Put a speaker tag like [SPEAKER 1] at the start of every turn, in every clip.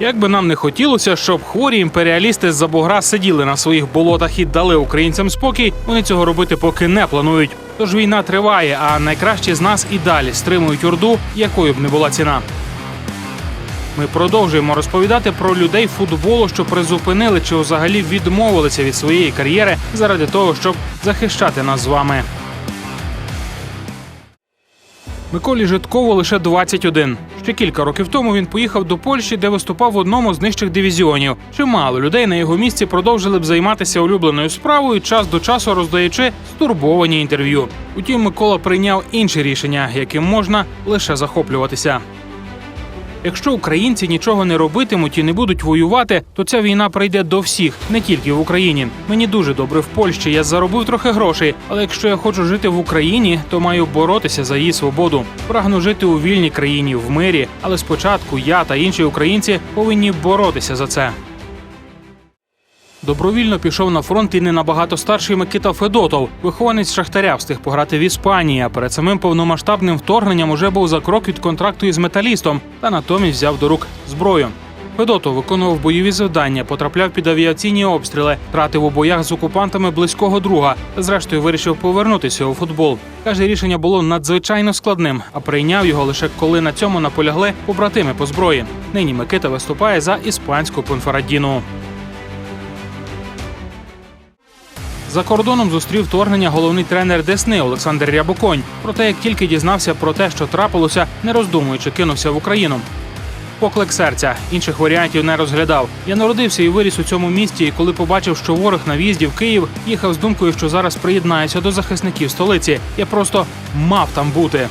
[SPEAKER 1] Як би нам не хотілося, щоб хворі імперіалісти з-за бугра сиділи на своїх болотах і дали українцям спокій, вони цього робити поки не планують. Тож війна триває, а найкращі з нас і далі стримують орду, якою б не була ціна. Ми продовжуємо розповідати про людей футболу, що призупинили чи взагалі відмовилися від своєї кар'єри заради того, щоб захищати нас з вами. Миколі Житкову лише 21. Ще кілька років тому він поїхав до Польщі, де виступав в одному з нижчих дивізіонів. Чимало людей на його місці продовжили б займатися улюбленою справою, час до часу роздаючи стурбовані інтерв'ю. Утім, Микола прийняв інше рішення, яким можна лише захоплюватися. Якщо українці нічого не робитимуть і не будуть воювати, то ця війна прийде до всіх, не тільки в Україні. Мені дуже добре в Польщі. Я заробив трохи грошей. Але якщо я хочу жити в Україні, то маю боротися за її свободу. Прагну жити у вільній країні, в мирі. Але спочатку я та інші українці повинні боротися за це. Добровільно пішов на фронт і не набагато старший Микита Федотов. Вихованець шахтаря встиг пограти в Іспанії. А перед самим повномасштабним вторгненням уже був за крок від контракту із металістом та натомість взяв до рук зброю. Федотов виконував бойові завдання, потрапляв під авіаційні обстріли, втратив у боях з окупантами близького друга. Зрештою вирішив повернутися у футбол. Каже, рішення було надзвичайно складним, а прийняв його лише коли на цьому наполягли побратими по зброї. Нині Микита виступає за іспанську Понфарадіну. За кордоном зустрів вторгнення головний тренер Десни Олександр Рябоконь. Проте, як тільки дізнався про те, що трапилося, не роздумуючи, кинувся в Україну. Поклик серця інших варіантів не розглядав. Я народився і виріс у цьому місті. І коли побачив, що ворог на в'їзді в Київ їхав з думкою, що зараз приєднаюся до захисників столиці. Я просто мав там бути.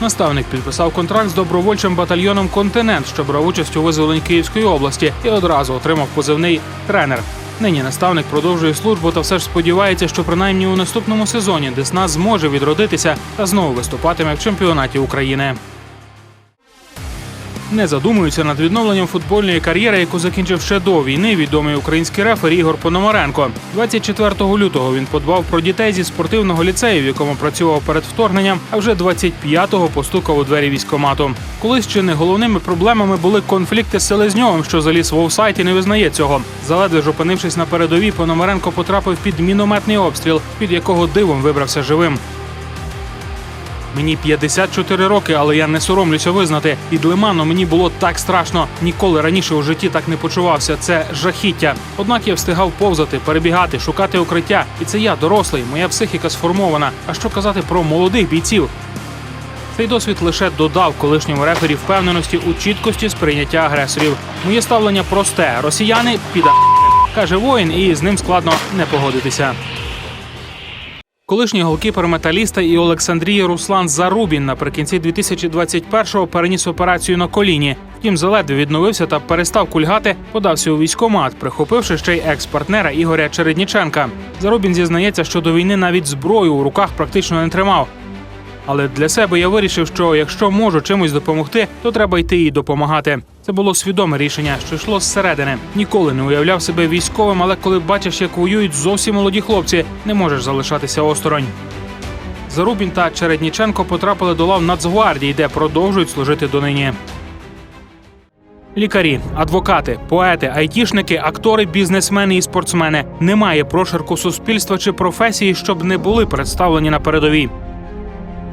[SPEAKER 1] Наставник підписав контракт з добровольчим батальйоном Континент, що брав участь у визволенні Київської області, і одразу отримав позивний тренер. Нині наставник продовжує службу та все ж сподівається, що принаймні у наступному сезоні Десна зможе відродитися та знову виступатиме в чемпіонаті України. Не задумується над відновленням футбольної кар'єри, яку закінчив ще до війни відомий український рефер Ігор Пономаренко. 24 лютого він подбав про дітей зі спортивного ліцею, в якому працював перед вторгненням, а вже 25-го постукав у двері військомату. Колись чи не головними проблемами були конфлікти з Селезньовим, що заліз в офсайт і не визнає цього. Заледве ж опинившись на передовій, Пономаренко потрапив під мінометний обстріл, під якого дивом вибрався живим. Мені 54 роки, але я не соромлюся визнати. Під лиманом мені було так страшно. Ніколи раніше у житті так не почувався. Це жахіття. Однак я встигав повзати, перебігати, шукати укриття. І це я дорослий, моя психіка сформована. А що казати про молодих бійців? Цей досвід лише додав колишньому рефері впевненості у чіткості сприйняття агресорів. Моє ставлення просте: росіяни піда каже воїн, і з ним складно не погодитися. Колишній голкіпер металіста і Олександрії Руслан Зарубін наприкінці 2021-го переніс операцію на коліні. Втім, заледве відновився та перестав кульгати, подався у військомат, прихопивши ще й екс-партнера Ігоря Чередніченка. Зарубін зізнається, що до війни навіть зброю у руках практично не тримав. Але для себе я вирішив, що якщо можу чимось допомогти, то треба йти і допомагати. Це було свідоме рішення, що йшло зсередини. Ніколи не уявляв себе військовим, але коли бачиш, як воюють зовсім молоді хлопці, не можеш залишатися осторонь. Зарубін та Чередніченко потрапили до лав Нацгвардії, де продовжують служити донині. Лікарі, адвокати, поети, айтішники, актори, бізнесмени і спортсмени. Немає прошарку суспільства чи професії, щоб не були представлені на передовій.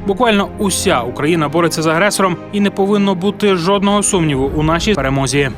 [SPEAKER 1] Буквально уся Україна бореться з агресором, і не повинно бути жодного сумніву у нашій перемозі.